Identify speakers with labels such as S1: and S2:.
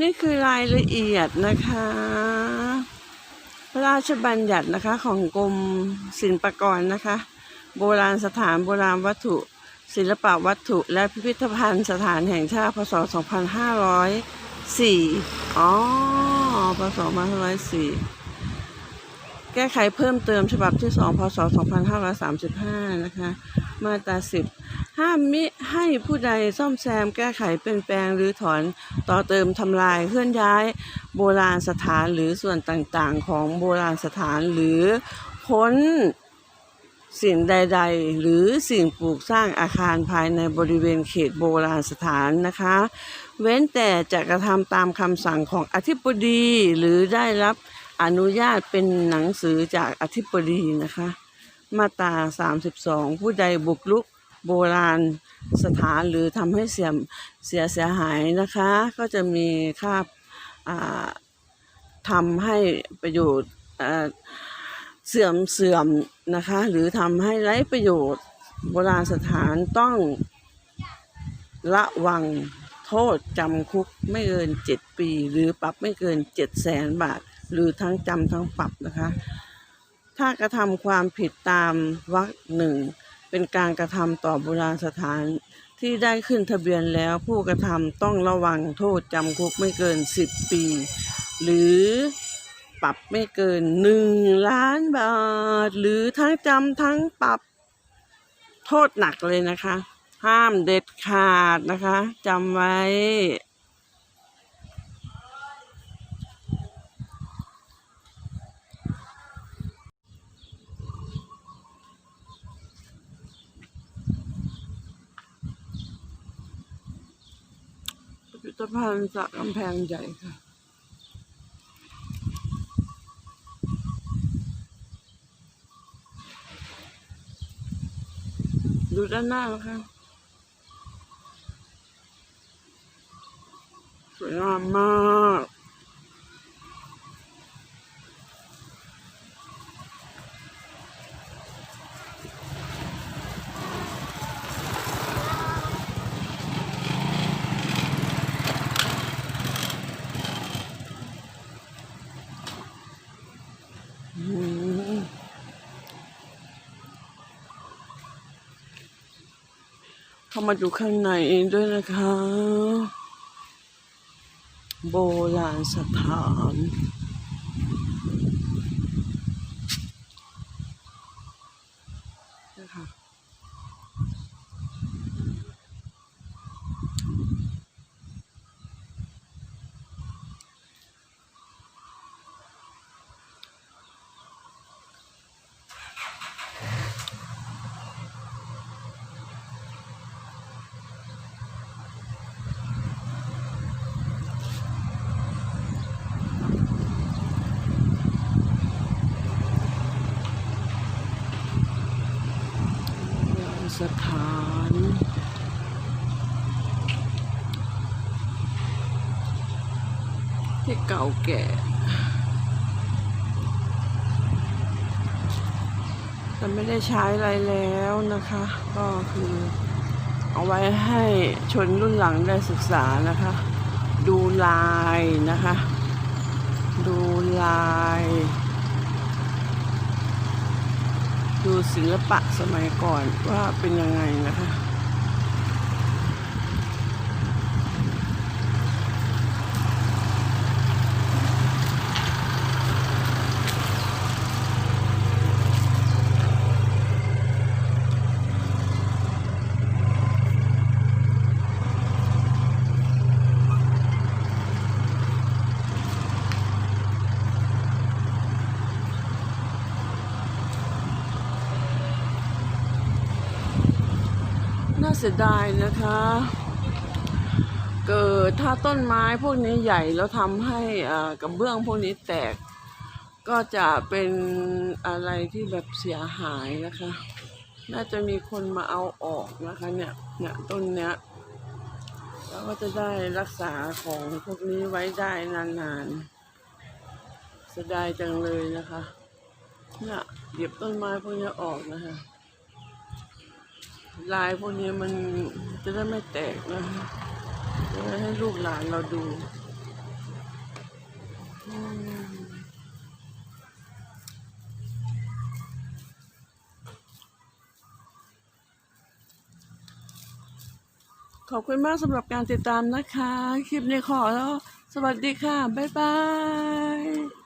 S1: นี่คือรายละเอียดนะคะ พระราชบัญญัตินะคะของกรมศิลปากรนะคะ โบราณสถานโบราณวัตถุ ศิลปวัตถุ และพิพิธภัณฑ์สถานแห่งชาติพศ 2504 อ๋อ พศ 2504 แก้ไขเพิ่มเติมฉบับที่ 2 พศ 2535 นะคะ มาตรา 10 ห้ามมิให้ผู้ใดซ่อมแซมแก้ไขเปลี่ยนแปลงหรือถอนต่อเติมทำลายเคลื่อนย้ายโบราณสถานหรือส่วนต่างๆ ของโบราณสถานหรือพ้นสิ่งใด ๆ หรือสิ่งปลูกสร้างอาคารภายในบริเวณเขตโบราณสถานนะคะ เว้นแต่จะกระทำตามคำสั่งของอธิบดีหรือได้รับอนุญาตเป็นหนังสือจากอธิบดีนะคะ มาตรา 32 ผู้ใดบุกรุก โบราณสถานหรือทำให้เสียมเสียเสียหายนะคะ ก็จะมีค่าอ่าทำให้ประโยชน์เสื่อมเสื่อมนะคะ หรือทำให้ไร้ประโยชน์โบราณสถานต้องระวังโทษจำคุกไม่เกิน7ปี หรือปรับไม่เกิน7แสนบาท หรือทั้งจำทั้งปรับนะคะ ถ้ากระทำความผิดตามวรรคหนึ่ง เป็นการกระทำต่อโบราณสถานที่ได้ขึ้นทะเบียนแล้วผู้กระทำต้องระวังโทษจำคุกไม่เกิน 10 ปี หรือปรับไม่เกิน1ล้านบาท หรือทั้งจำทั้งปรับโทษหนักเลยนะคะ ห้ามเด็ดขาดนะคะจำไว้ พิพิธภัณฑ์จากกำแพงใหญ่ค่ะ ดูด้านหน้านะคะสวยงามมาก เข้ามาดูข้างในด้วยนะคะ โบราณสถาน สถานที่เก่าแก่แต่ไม่ได้ใช้อะไรแล้วนะคะ ก็คือเอาไว้ให้ชนรุ่นหลังได้ศึกษานะคะ ดูลายนะคะ ดูลาย ดู ศิลปะสมัยก่อนว่าเป็นยังไงนะคะ น่าเสียดายนะคะ เกิดถ้าต้นไม้พวกนี้ใหญ่แล้วทำให้กระเบื้องพวกนี้แตก ก็จะเป็นอะไรที่แบบเสียหายนะคะ น่าจะมีคนมาเอาออกนะคะ เนี่ยเนี่ยต้นเนี้ยแล้วก็จะได้รักษาของพวกนี้ไว้ได้นานๆเสียดายจังเลยนะคะ เนี่ยเก็บต้นไม้พวกนี้ออกนะคะ ลายพวกนี้มันจะได้ไม่แตกนะคะจะได้ให้ลูกหลานเราดูขอบคุณมากสำหรับการติดตามนะคะ คลิปนี้ขอแล้ว สวัสดีค่ะ บ๊ายบาย